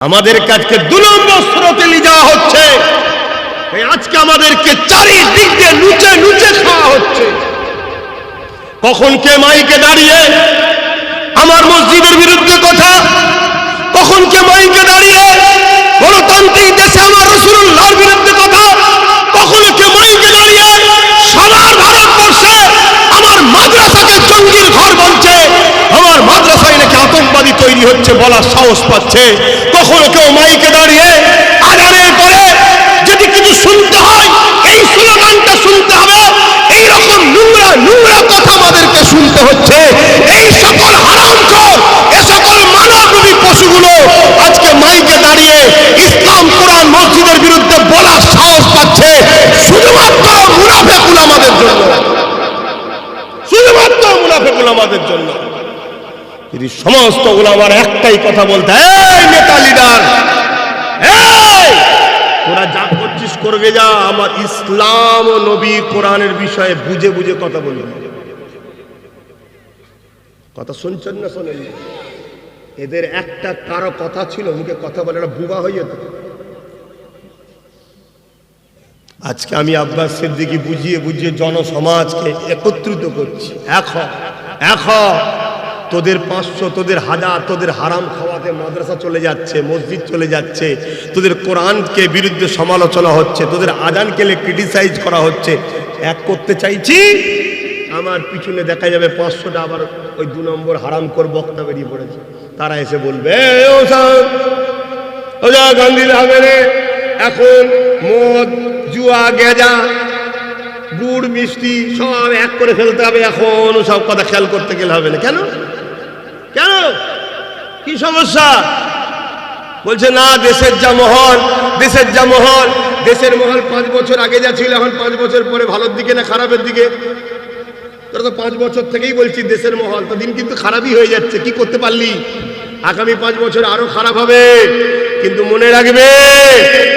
আমাদের কাজকে দু নম্বর স্রোতে নিয়ে যাওয়া হচ্ছে। আজকে আমাদেরকে চারিদিক দিয়ে নুচে নুচে খাওয়া হচ্ছে। কখন কে মাইকে দাঁড়িয়ে আমার মসজিদের বিরুদ্ধে কথা? কখন কে মাইকে দাঁড়িয়ে গণতান্ত্রিক দেশে আমার রসুল্লাহর বিরুদ্ধে কথা? কখন কে মাইকে দাঁড়িয়ে সারার ভারতবর্ষে আমার মাদ্রাসাকে জঙ্গির ঘর বলছে? আতঙ্কবাদী তৈরি হচ্ছে, বলার সাহস পাচ্ছে। কখনো কেউ মাইকে দাঁড়িয়ে আজানের পরে যদি কিছু শুনতে হয়, এই স্লোগানটা শুনতে হবে এই রকম নোংরা নোংরা কথা আমাদেরকে শুনতে হচ্ছে এই সকল হারামখোর এ সকল মানবরূপী পশুগুলো আজকে মাইকে দাঁড়িয়ে ইসলাম কোরআন মসজিদের বিরুদ্ধে বলার সাহস পাচ্ছে শুধুমাত্র মুনাফেকুল আমাদের জন্য শুধুমাত্র মুনাফেকুল আমাদের জন্য যদি সমস্ত আমার একটাই কথা বলতে নেতা লিডার তোরা যা করছিস করবে যা, আমার ইসলাম ও নবী কোরআনের বিষয়ে বুঝে বুঝে কথা বলবি। কথা শুনছেন না শোনেন? এদের একটা কারও কথা ছিল, মুখে কথা বলে বুবা হয়ে যেত। আজকে আমি আব্বাস সিদ্দিকি বুঝিয়ে বুঝিয়ে জনসমাজকে একত্রিত করছি। এখন এখন তোদের পাঁচশো তোদের হাজার তোদের হারাম খাওয়াতে মাদ্রাসা চলে যাচ্ছে মসজিদ চলে যাচ্ছে তোদের কোরআনকে বিরুদ্ধে সমালোচনা হচ্ছে তোদের আজানকে ক্রিটিসাইজ করা হচ্ছে এক করতে চাইছি আমার পিছনে দেখা যাবে পাঁচশোটা আবার ওই দু নম্বর হারাম কর বক্তা বেরিয়ে পড়েছে। তারা এসে বলবে "এই ও সাহেব, ও গান্ধী হবে রে এখন মদ জুয়া গেজা গুড় মিষ্টি সব এক করে ফেলতে হবে এখন সব কথা খেয়াল করতে গেলে হবে না। কেন? কি সমস্যা? বলছে, না, দেশের যা মহল, দেশের যা মহল, দেশের মহল পাঁচ বছর আগে যা ছিল, এখন পাঁচ বছর পরে ভালোর দিকে না খারাপের দিকে? তোরা তো পাঁচ বছর থেকেই বলছি দেশের মহল, তো দিন কিন্তু খারাপই হয়ে যাচ্ছে, কি করতে পারলি? আগামী পাঁচ বছর আরও খারাপ হবে। কিন্তু মনে রাখবে,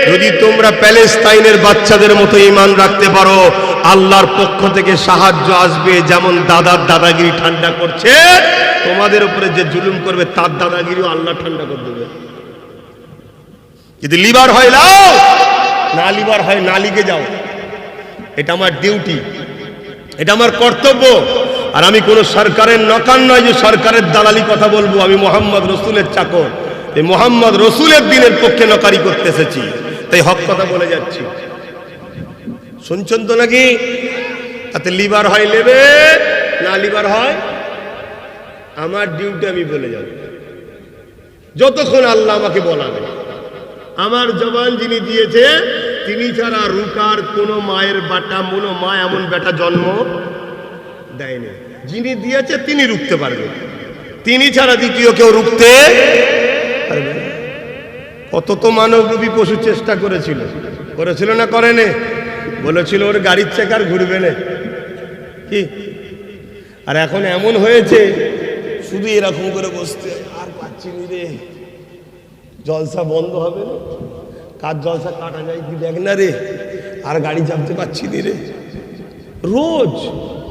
যদি তোমরা প্যালেস্তাইনের বাচ্চাদের মতো ইমান রাখতে পারো, আল্লাহর পক্ষ থেকে সাহায্য আসবে যেমন দাদার দাদাগিরি ঠান্ডা করছে তোমাদের উপরে যে জুলুম করবে, তার দাদাগিরিও আল্লাহ ঠান্ডা করে দেবে। যদি লিভার হয়, লাও! না লিভার হয়, না লিগে যাও। এটা আমার ডিউটি, এটা আমার কর্তব্য। আর আমি কোনো সরকারের নকান নয় যে সরকারের দালালি কথা বলব। আমি মোহাম্মদ রসুলের চাকর। এই মোহাম্মদ রসুলের দিনের পক্ষে নকারি করতে এসেছি। তাই হক কথা বলে যাচ্ছি। শুনছেন তো নাকি? তাতে লিভার হয়, নেবে? না লিভার হয় আমার ডিউটি আমি বলে যাব। যতক্ষণ আল্লাহ আমাকে বলাবে। আমার জবান যিনি দিয়েছে, তিনি ছাড়া রুকার কোনো মায়ের বাটা, কোনো মা এমন বেটা জন্ম দেয়নি। যিনি দিয়েছে, তিনি রুখতে পারবে। তিনি ছাড়া দ্বিতীয় কেউ রুখতে পারবে কত তো মানবরূপী পশু চেষ্টা করেছিল। করেছিল না করেনে? বলেছিল, ওর গাড়ির চাকার ঘুরবে না। কি? আর এখন এমন হয়েছে শুধু এরকম করে বসতে আর পাচ্ছি নি রে। জলসা বন্ধ হবে না। কার জলসা কাটা যায় কি দেখ না রে। আর গাড়ি চাপতে পারছি নি রে। রোজ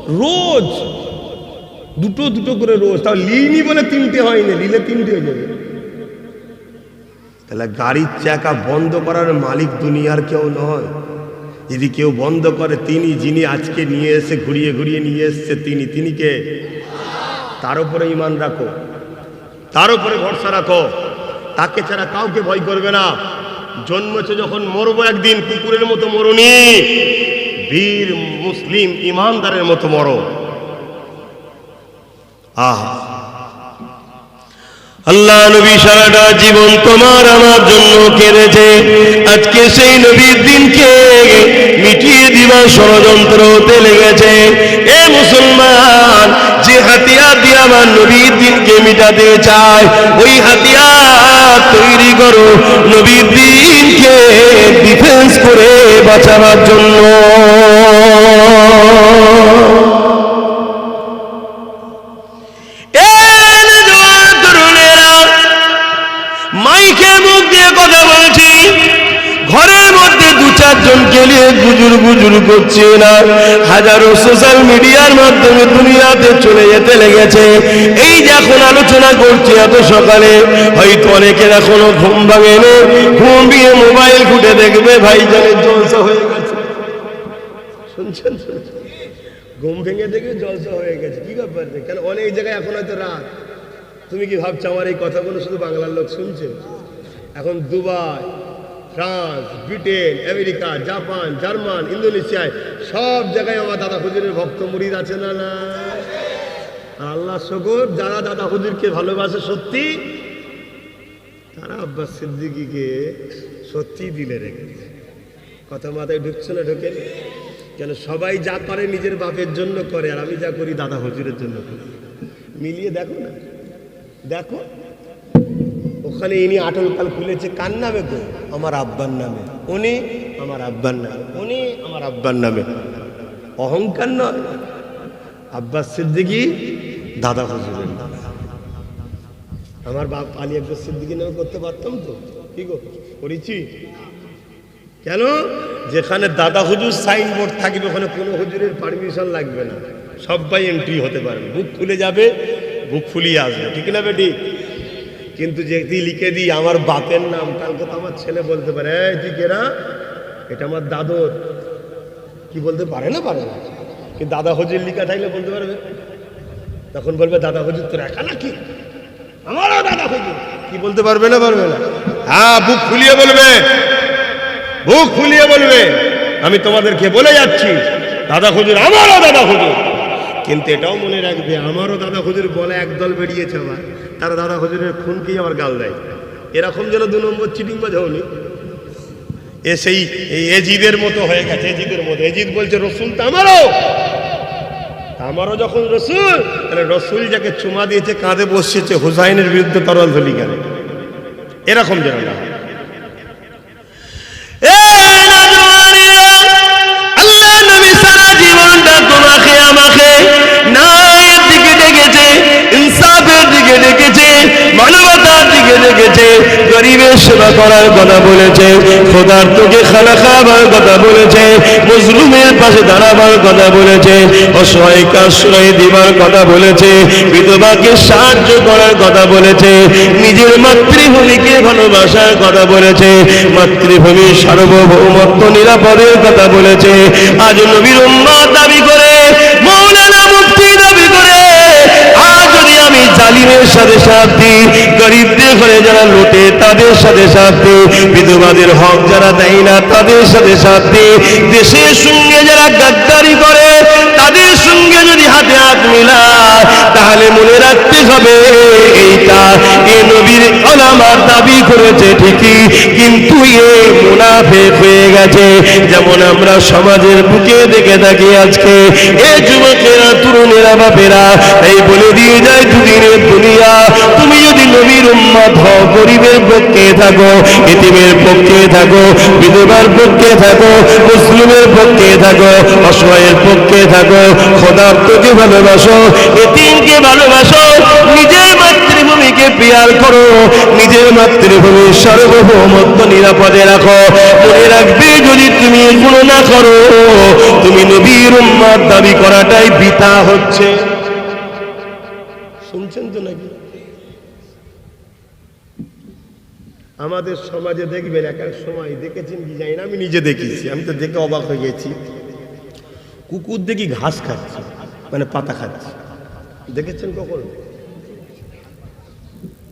রোজ, দুটো দুটো করে রোজ। তাও লিনি বলে তিনটে হয়নি, লিলে তিনটে হয়ে যাবে। তাহলে গাড়ির চাকা বন্ধ করার মালিক দুনিয়ার কেউ নয়। যদি কেউ বন্ধ করে, তিনি যিনি আজকে নিয়ে এসে ঘুরিয়ে ঘুরিয়ে নিয়ে এসছে, তিনি তিনি কে? তার উপরে ইমান রাখো। তার উপরে ভরসা রাখো। তাকে ছাড়া কাউকে ভয় করবে না। জন্মেছে যখন মরবো একদিন, কুকুরের মতো মরুনি। বীর, মুসলিম, ইমানদারের মতো মরো। আহা। আল্লাহ নবী সারাটা জীবন তোমার আমার জন্য কেঁদেছে আজকে সেই নবীর দিনকে মিটিয়ে দিবার ষড়যন্ত্র হতে লেগেছে। এ মুসলমান যে হাতিয়ার দিয়ে আমার নবীর দিনকে মিটাতে চায়, ওই হাতিয়ার তৈরি করো। নবীর দিনকে ডিফেন্স করে বাঁচাবার জন্য। দু চারজনকে নিয়ে গুজুর গুজুর করছে না। হাজারো সোশ্যাল মিডিয়ার মাধ্যমে দুনিয়াতে চলে যেতে লেগেছে। এই যে এখন আলোচনা করছি এত সকালে, হয়তো অনেকের এখনও ঘুম ভাঙেনি। ঘুম দিয়ে মোবাইল খুঁটে দেখবে ভাই জানের জলসা হয়ে গেছে। শুনছেন ঘুম ভেঙে দেখবে, জলসা হয়ে গেছে। কি ব্যাপার কেন অনেক জায়গায় এখন হয়তো রাত। তুমি কি ভাবছ আমার এই কথাগুলো শুধু বাংলার লোক শুনছে? এখন Dubai France, Britain, America, Japan, German, ইন্দোনেশিয়ায় সব জায়গায় আমার দাদা হুজুরের ভক্ত মুরিদ আছে না না আল্লাহ শকর, যারা দাদা হুজুরকে ভালোবাসে সত্যি, তারা আব্বাস সিদ্দিকিকে সত্যি দিলে রেখেছে কথা মাথায় ঢুকছে না, ঢোকে কেন সবাই যা করে নিজের বাপের জন্য করে, আর আমি যা করি দাদা হুজুরের জন্য করি। মিলিয়ে দেখো না। দেখো ওখানে ইনি আটল কাল খুলেছে। কার নামে গো? আমার আব্বার নামে। উনি? আমার আব্বার নামে। উনি? আমার আব্বার নামে। অহংকার নয়। আব্বাস সিদ্দিকি? দাদা হুজুরের নামে। আমার বাপ আলী আব্বাস সিদ্দিকি নামে করতে পারতাম তো? কি গো? করেছি। কেন? যেখানে দাদা হুজুর সাইনবোর্ড থাকবে ওখানে কোনো হুজুরের পারমিশন লাগবে না। সবাই এন্ট্রি হতে পারবে। বুক খুলে যাবে বুক ফুলিয়ে আসবে। ঠিক না বেটি? কিন্তু যদি লিখে দিই, আমার বাপের নাম, কালকে তো আমার ছেলে বলতে পারে কেনা এটা আমার দাদর কি বলতে পারে না পারে না। কিন্তু দাদা হুজুর লিখা থাকলে বলতে পারবে। তখন বলবে, দাদা হুজুর তোর একা নাকি? আমারও দাদা হুজুর। কি বলতে পারবে না পারবে না। হ্যাঁ বুক ফুলিয়ে বলবে। বুক ফুলিয়ে বলবে। আমি তোমাদেরকে বলে যাচ্ছি, দাদা হুজুর, আমারও দাদা হুজুর। কিন্তু এটাও মনে রাখবে, আমারও দাদা হুজুর বলে একদল বেরিয়েছে আবার তারা দাদা হুজুরের খুনকেই আবার গাল দেয়। এরকম যেন দু নম্বর চিটিং বাজ এ সেই এজিদের মতো হয়ে গেছে, এজিদের মতো। এজিদ বলছে, রসুল তো আমারও! আমারও যখন রসুল, তাহলে রসুল যাকে চুমা দিয়েছে, কাঁধে বসেছে হুসাইনের বিরুদ্ধে তরল ধলি গেল। এরকম যেন না আমাকে ন্যায়ের দিকে ডেকেছে ইনসাফের দিকে ডেকেছে মানবতার দিকে ডেকেছে গরিবের সেবা করার কথা বলেছে, খোদার তোকে খানা কথা বলেছে, মজলুমের পাশে দাঁড়াবার কথা বলেছে দিবার কথা বলেছে, বিধবাকে সাহায্য করার কথা বলেছে, নিজের মাতৃভূমিকে ভালোবাসার কথা বলেছে মাতৃভূমির সার্বভৌমত্ব নিরাপদের কথা বলেছে, আজ নবীর দাবি করে জালিমের সাথে সাথ গরিবদের ঘরে যারা লোটে, তাদের সাথে দিই বিধবাদের হক যারা দেয় না, তাদের সাথে সাথ দেশের সঙ্গে যারা গাদ্দারি করে, তাদের সঙ্গে যদি হাতে হাত মিলায় তাহলে মনে রাখতে হবে এইটা এ নবীর ওলামার দাবি করেছে ঠিকই, কিন্তু এ মুনাফেক হয়ে গেছে। যেমন আমরা সমাজের বুকে দেখে থাকি আজকে, এ যুবকেরা, তরুণেরা, বাপেরা এই বলে দিয়ে যায় দুদিনের দুনিয়া। তুমি যদি নবীর উম্মত হও, গরিবের পক্ষে থাকো, এতিমের পক্ষে থাকো, বিধবার পক্ষে থাকো, মুসলিমের পক্ষে থাকো, অসহায়ের পক্ষে থাকো, খোদার তোকে ভালোবাসো এতিমকে ভালোবাসো, নিজের মাতৃভূমিকে পিয়ার করো, নিজের মাতৃভূমি সার্বভৌমত্ব নিরাপদে রাখো। মনে রাখবে যদি তুমি এগুলো না করো, তুমি নবীর উম্মার দাবি করাটাই বৃথা হচ্ছে। শুনছেন তো নাকি? আমাদের সমাজে দেখবেন, এক এক সময় দেখেছেন কি জানি না? আমি নিজে দেখেছি, আমি তো দেখে অবাক হয়ে গেছি। কুকুর দেখি ঘাস খাচ্ছে মানে পাতা খাচ্ছে। দেখেছেন কখন?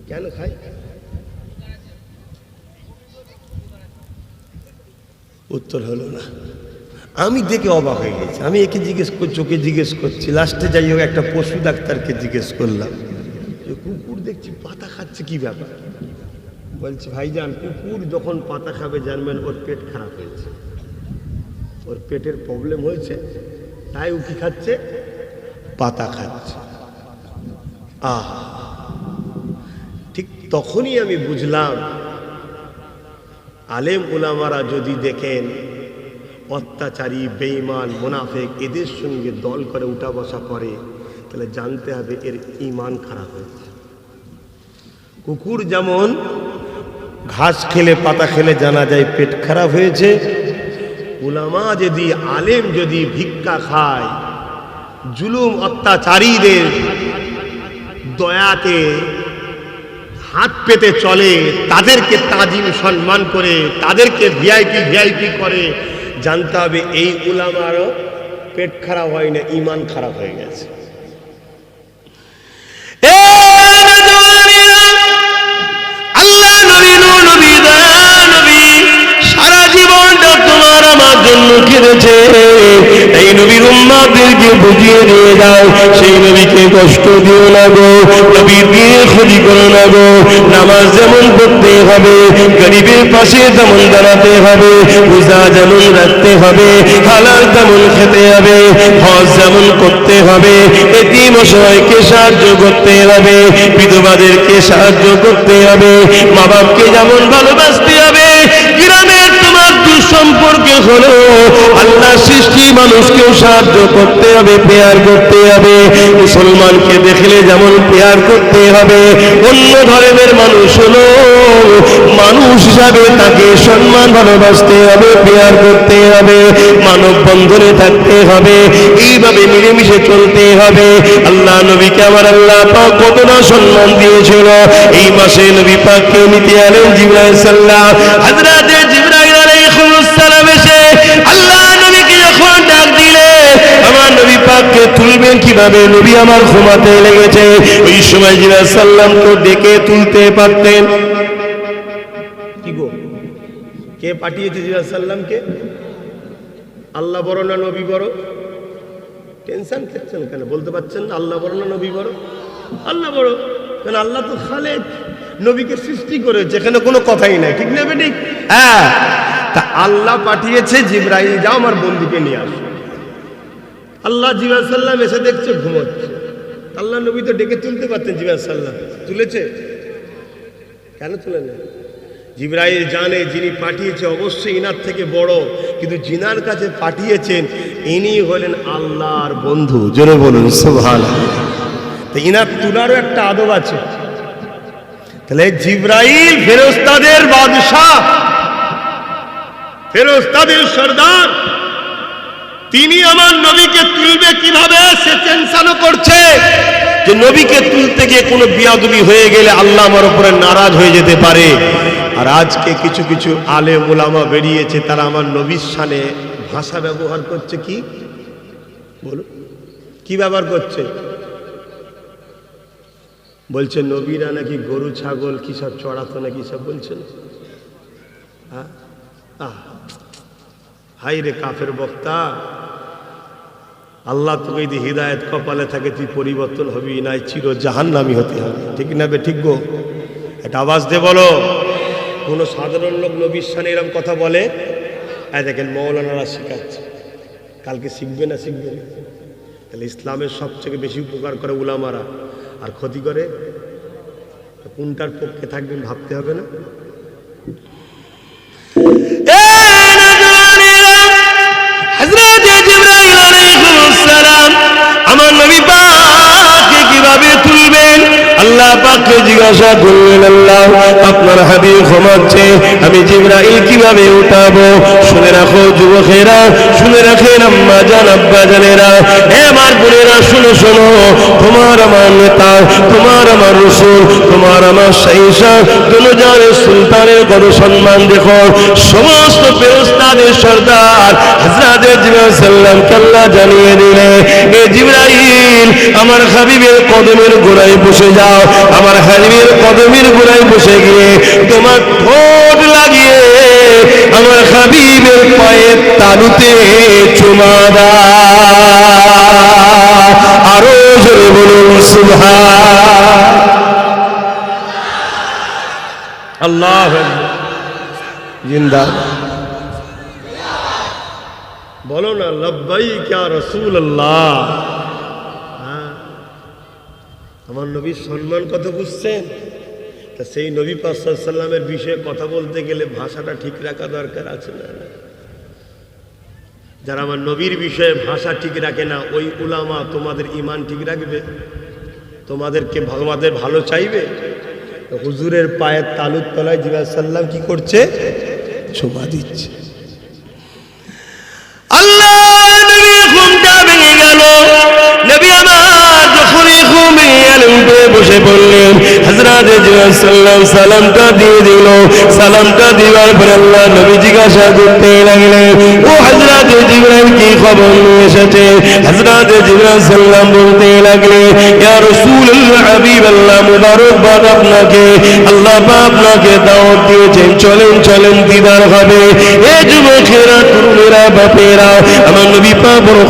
কেন খায়? উত্তর হলো না। আমি দেখে অবাক হয়ে গেছি। আমি একে জিজ্ঞেস করছি ওকে জিজ্ঞেস করছি। লাস্টে যাই হোক, একটা পশু ডাক্তারকে জিজ্ঞেস করলাম। যে কুকুর দেখছি, পাতা খাচ্ছে কি ব্যাপার? বলছি, ভাইজান, কুকুর যখন পাতা খাবে, জানবেন ওর পেট খারাপ হয়েছে। ওর পেটের প্রবলেম হয়েছে, তাই ও কি খাচ্ছে? পাতা খাচ্ছে। আহ। ঠিক তখনই আমি বুঝলাম, আলেম ওলামারা যদি দেখেন, অত্যাচারী, বেঈমান, মোনাফেক, এদের সঙ্গে দল করে উঠা বসা করে, তাহলে জানতে হবে এর ইমান খারাপ হয়েছে। কুকুর যেমন ঘাস খেলে, পাতা খেলে জানা যায় পেট খারাপ হয়েছে, উলামা যদি, আলেম যদি ভিক্ষা খায়, জুলুম অত্যাচারীদের দয়াতে হাত পেতে চলে, তাদেরকে তাজিম সম্মান করে, তাদেরকে ভিআইপি ভিআইপি করে। জানতে হবে এই উলামারও পেট খারাপ হয় না ইমান খারাপ হয়ে গেছে। যেমন গরিবের পাশে তেমন দাঁড়াতে হবে, রোজা যেমন রাখতে হবে, হালাল তেমন খেতে হবে, হজ যেমন করতে হবে, এতিম অসহায়কে সাহায্য করতে হবে, বিধবাদেরকে সাহায্য করতে হবে মা বাপকে যেমন ভালোবাসতে তোমার দুঃসম্পর্কে হলো আল্লাহ সৃষ্টি মানুষকেও সাহায্য করতে হবে, পেয়ার করতে হবে, মুসলমানকে দেখলে যেমন পেয়ার করতে হবে, অন্য ধর্মের মানুষ হলো, মানুষ হিসাবে তাকে সম্মান ভালোবাসতে হবে, পেয়ার করতে হবে, মানব বন্ধনে থাকতে হবে, এইভাবে মিলেমিশে চলতে হবে। আল্লাহ নবীকে আমার আল্লাহ কতটা সম্মান দিয়েছিল। এই মাসে নবী পাককে নিতে আলেন জিবরাইল সাল্লাহ। নবী তুলবেন কীভাবে? নবী আমার ঘুমাতে লেগেছে। ওই সময় জিবরাইল সাল্লাম তো ডেকে তুলতে পারতেন। কি গো? কে পাঠিয়েছে জিয়া সাল্লামকে? আল্লাহ বড় না নবী বড়? টেনশন খেচ্ছেন কেন? বলতে পারছেন আল্লাহ বড় না নবী বড়? আল্লাহ বড়। কেন আল্লাহ তো খালেক। নবীকে সৃষ্টি করেছে এখানে কোনো কথাই নাই। ঠিক না বেঠিক হ্যাঁ। তা আল্লাহ পাঠিয়েছে জিব্রাইল, যাও আমার বন্দিকে নিয়ে আসো। আল্লাহ জিবা সাল্লাম এসে দেখছে ঘুমোচ্ছে আল্লাহ নবী তো ডেকে তুলতে পারতেন জিবা সাল্লাম। তুলেছে? কেন তুলে নেয় জিব্রাইল জানে যিনি পাঠিয়েছে অবশ্যই ইনার থেকে বড়, কিন্তু জিনার কাছে পাঠিয়েছেন, ইনি হলেন আল্লাহর বন্ধু। জোরে বলুন তো ইনার তুলারও একটা আদব আছে। তাহলে জিব্রাইল ফেরোস্তাদের বাদশাহ ফেরোস্তাদের সর্দার তিনি আমার নবীকে তুলবে কীভাবে, সে টেনশনও করছে যে নবীকে তুলতে গিয়ে কোনো বিয়াদবি হয়ে গেলে আল্লাহ আমার উপরে নারাজ হয়ে যেতে পারে। আর আজকে কিছু কিছু আলে মোলামা বেরিয়েছে, তারা আমার নবীর সানে ভাষা ব্যবহার করছে কি? বলুন, কি ব্যবহার করছে? বলছে, নবীরা নাকি গরু, ছাগল, কি সব চড়াতো নাকি সব বলছেন? হাই রে কাফের বক্তা আল্লাহ তোকে যদি হৃদায়ত কপালে থাকে, তুই পরিবর্তন হবি নাই চির জাহান্নামি হতে হবে। ঠিক না বে, ঠিক গো? একটা আওয়াজ দে, বলো। কোনো সাধারণ লোক নবীর সানে এরকম কথা বলে? হ্যাঁ দেখেন, মৌলানারা শেখাচ্ছে। কালকে শিখবে না শিখবে না? তাহলে ইসলামের সবথেকে বেশি উপকার করে উলামারা। আর ক্ষতি করে? কোনটার পক্ষে থাকবেন ভাবতে হবে না? পাককে জিজ্ঞাসা করলেন, আল্লাহ, আপনার হাবিব ঘুমাচ্ছে আমি জিবরাইল কীভাবে উঠাবো? শুনে রাখো যুবকেরা, শুনে রাখেন আম্মা জান, আব্বা জানেরা। আমার বোনেরা, শুনো শোনো। তোমার আমার নেতা, তোমার আমার রসুল, তোমার আমার সাইসা দুজানের সুলতানের কত সম্মান দেখো। সমস্ত ফেরস্তাদের সর্দার হাজরাতের জিবরাইল সাল্লামকে আল্লাহ জানিয়ে দিলে, এ জিবরাইল, আমার হাবিবের কদমের গোড়ায় বসে যাও আমার হাবিবের কদমের গোড়ায় বসে গিয়ে তোমার ঠোঁট লাগিয়ে আমার হাবিবের পায়ের তালুতে চুমা দাও। আরও জোরে বলুন, সুবহান। আল্লাহ জিন্দা। বলো না লব্বাই ক্যা রসুল আল্লাহ। আমার নবীর সম্মান কত বুঝছেন? তা সেই নবী পাসাল্লামের বিষয়ে কথা বলতে গেলে ভাষাটা ঠিক রাখা দরকার আছে না যারা আমার নবীর বিষয়ে ভাষা ঠিক রাখে না, ওই উলামা তোমাদের ইমান ঠিক রাখবে? তোমাদেরকে তোমাদের ভালো চাইবে? হুজুরের পায়ের তালুর তলায় জিবাস সাল্লাম কি করছে? শোভা দিচ্ছে। উঠে বসে পড়লেন। হযরত সাল্লাম সালামটা দিয়ে দিল। সালামটা দিবার পর আল্লাহ নবী জিজ্ঞাসা করতে লাগলেন, ও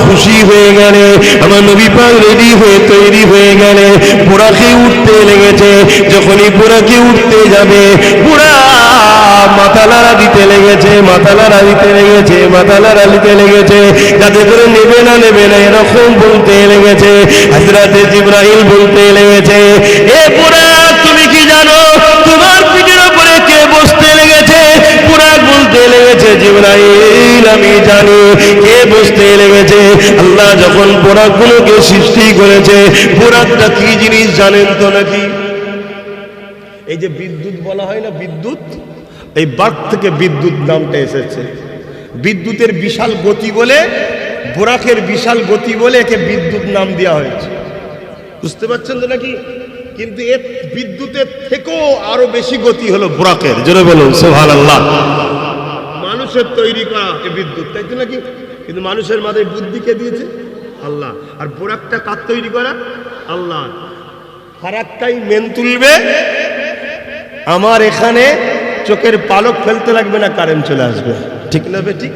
খুশি হয়ে গেলে, আমার নবী পাক রেডি হয়ে তৈরি হয়ে গেলে, বুড়াকে উঠতে লেগেছে। যখনই বুড়াকে উঠতে যাবে, বুড়া মাথা লাড়া দিতে লেগেছে, মাথা লাড়া দিতে লেগেছে, মাথা লাড়া দিতে লেগেছে। যাতে করে নেবে না নেবে না এরকম বলতে লেগেছে বলতে লেগেছে। এ বুড়া তুমি কি জানো, তোমার পিঠের উপরে কে বসতে লেগেছে? পুরা বলতে লেগেছে, জিব্রাইল, আমি জানি কে বসতে লেগেছে। আল্লাহ যখন পোড়াকগুলোকে সৃষ্টি করেছে পোড়াকটা কি জিনিস জানেন তো নাকি? এই যে বিদ্যুৎ বলা হয় না বিদ্যুৎ? এই বাঘ থেকে বিদ্যুৎ নামটা এসেছে। বিদ্যুতের বিশাল গতি বলে, বোরাকের বিশাল গতি বলে একে বিদ্যুৎ নাম দেওয়া হয়েছে। বুঝতে পারছেন তো নাকি? কিন্তু এর বিদ্যুতের থেকেও আরও বেশি গতি হলো বোরাকের। জোরে বলুন সোহান আল্লাহ মানুষের তৈরি করা এ বিদ্যুৎ, তাই তো নাকি? কিন্তু মানুষের মাথায় বুদ্ধি কে দিয়েছে? আল্লাহ। আর বোরাকটা কার তৈরি করা? আল্লাহ। ফারাক্কাই মেন তুলবে আমার এখানে চোখের পালক ফেলতে লাগবে না, কারেন্ট চলে আসবে। ঠিক না বে, ঠিক?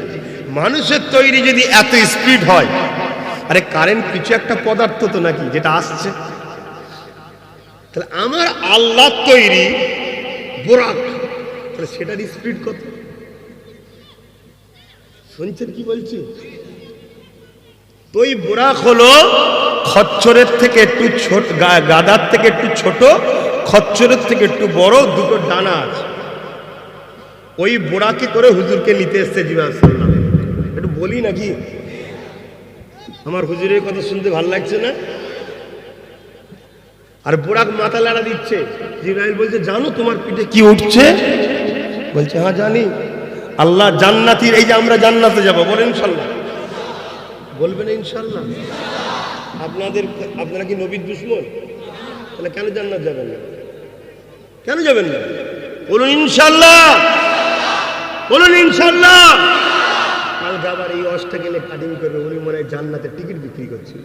মানুষের তৈরি যদি এত স্পিড হয়, আরে কারেন্ট কিছু একটা পদার্থ তো নাকি, যেটা আসছে। তাহলে আমার আল্লাহ তৈরি বোরাক, তাহলে সেটার স্পিড কত? শুনছেন কি বলছি? তো বোরাক হলো খচ্চরের থেকে একটু ছোট গাদার থেকে একটু ছোট খচ্চরের থেকে একটু বড় দুটো ডানা আছে। ওই বোড়াকে করে হুজুরকে নিতে এসছে জিবাস সাল্লাম একটু বলি নাকি? আমার হুজুরের কথা শুনতে ভালো লাগছে না? আর বোরাক মাথা লাড়া দিচ্ছে। জিব্রাইল বলছে, জানো তোমার পিঠে কি উঠছে? বলছে হ্যাঁ জানি। আল্লাহ জান্নাতির, এই যে আমরা জান্নাতে যাব, বলেন ইনশাল্লাহ। বলবেন ইনশাল্লাহ। আপনাদের, আপনারা কি নবীর দুশ্মন? তাহলে কেন জান্নাত যাবেন না? কেন যাবেন না? বলুন ইনশাল্লাহ বলুন ইনশাল্লাহ কালকে আবার এই অষ্টা গেলে কাটিং করবে, উনি মনে হয় জান্নাতের টিকিট বিক্রি করছিল।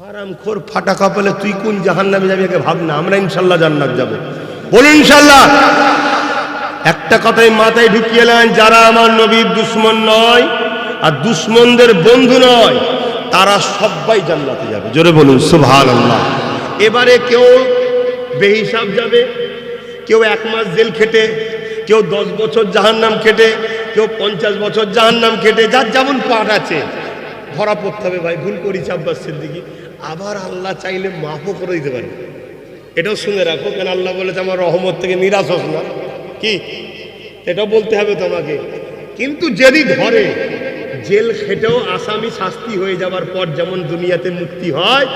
হারাম খোর ফাটা কপালে তুই কোন জাহান নামে যাবি একে ভাব না আমরা ইনশাল্লাহ জান্নাত যাব। বলুন ইনশাল্লাহ একটা কথাই মাথায় ঢুকিয়ে নেন, যারা আমার নবীর দুশ্মন নয় আর দুশ্মনদের বন্ধু নয়, তারা সবাই জান্নাতে যাবে। জোরে বলুন সুভান এবারে কেউ বেহিসাব যাবে। কেউ এক মাস জেল খেটে, কেউ দশ বছর জাহান নাম খেটে, কেউ পঞ্চাশ বছর জাহান নাম খেটে, যার যেমন পাঠ আছে। ধরা পড়তে হবে ভাই, ভুল করেছি আব্বাস সিদ্দিকি। আবার আল্লাহ চাইলে মাফও করে দিতে পারে। এটাও শুনে রাখো, কেন আল্লাহ বলেছে, আমার রহমত থেকে নিরাশ হস না। কি? এটাও বলতে হবে তোমাকে। কিন্তু যদি ধরে, জেল খেটেও আসামি শাস্তি হয়ে যাবার পর যেমন দুনিয়াতে মুক্তি হয়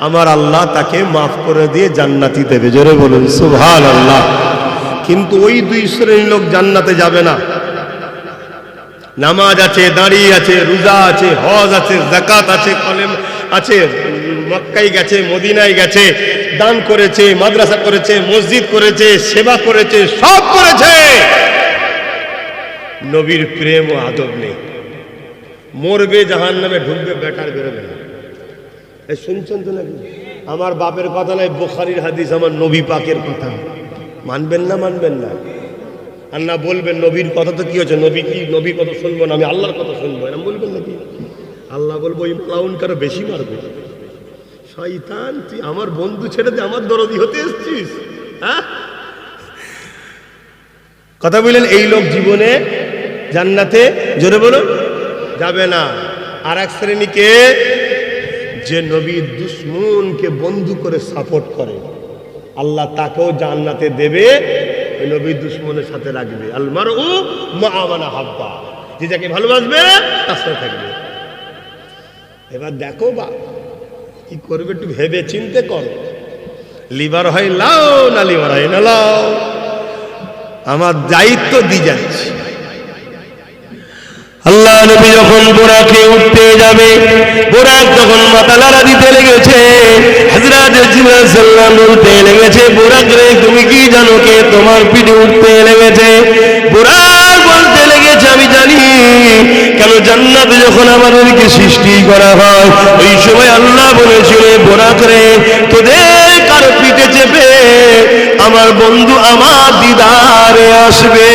আমার আল্লাহ তাকে মাফ করে দিয়ে জান্নাতি দেবে। জোরে বলুন সুভান আল্লাহ কিন্তু ওই দুই শ্রেণির লোক জান্নাতে যাবে না। নামাজ আছে দাঁড়িয়ে আছে, রোজা আছে, হজ আছে জাকাত আছে, কলেম আছে মক্কাই গেছে, মদিনায় গেছে, দান করেছে, মাদ্রাসা করেছে, মসজিদ করেছে, সেবা করেছে, সব করেছে। নবীর প্রেম ও আদব নেই। মরবে জাহান নামে ঢুকবে বেটার বেরোবে না। শুনছেন তো নাকি? আমার বাপের কথা নয়, বোখারির হাদিস আমার নবী পাকের কথা। মানবেন না মানবেন না? আর না বলবেন, নবীর কথা তো কি হচ্ছে নবী কি নবীর কথা শুনব না, আমি আল্লাহর কথা শুনব? এরম বলবেন নাকি? আল্লাহ বলব, ওই কারও বেশি মারবে। শয়তান, তুই আমার বন্ধু ছেড়ে দিয়ে আমার দরদি হতে এসছিস হ্যাঁ? কথা বললেন, এই লোক জীবনে জান্নাতে, জোরে বলুন, যাবে না। আর এক শ্রেণীকে যে নবী দুশ্মনকে বন্ধু করে সাপোর্ট করে, আল্লাহ তাকেও জান্নাতে দেবে, ওই নবী দুশ্মনের সাথে রাখবে। আলমার ও মা আমানা হাব্বা। যে যাকে ভালোবাসবে, তার সাথে থাকবে। এবার দেখো বা, কি করবে একটু ভেবে চিনতে করো। লিভার হয় লাও না লিভার হয় না লাও আমার দায়িত্ব দিয়ে যাচ্ছি। আল্লাহ নবী যখন বোরাকে উঠতে যাবে, বোরাক তখন মাথা দিতে লেগেছে জিবরাইল সাল্লাম বলতে লেগেছে, বোরাক রে, তুমি কি জানো কে তোমার পিঠে উঠতে লেগেছে? বোরাক বলতে লেগেছে, আমি জানি। কেন জান্নাতে যখন আমাদেরকে সৃষ্টি করা হয়, ওই সময় আল্লাহ বলেছিল বোরাক রে, তোদের কারও পিঠে চেপে আমার বন্ধু, আমার দিদারে আসবে।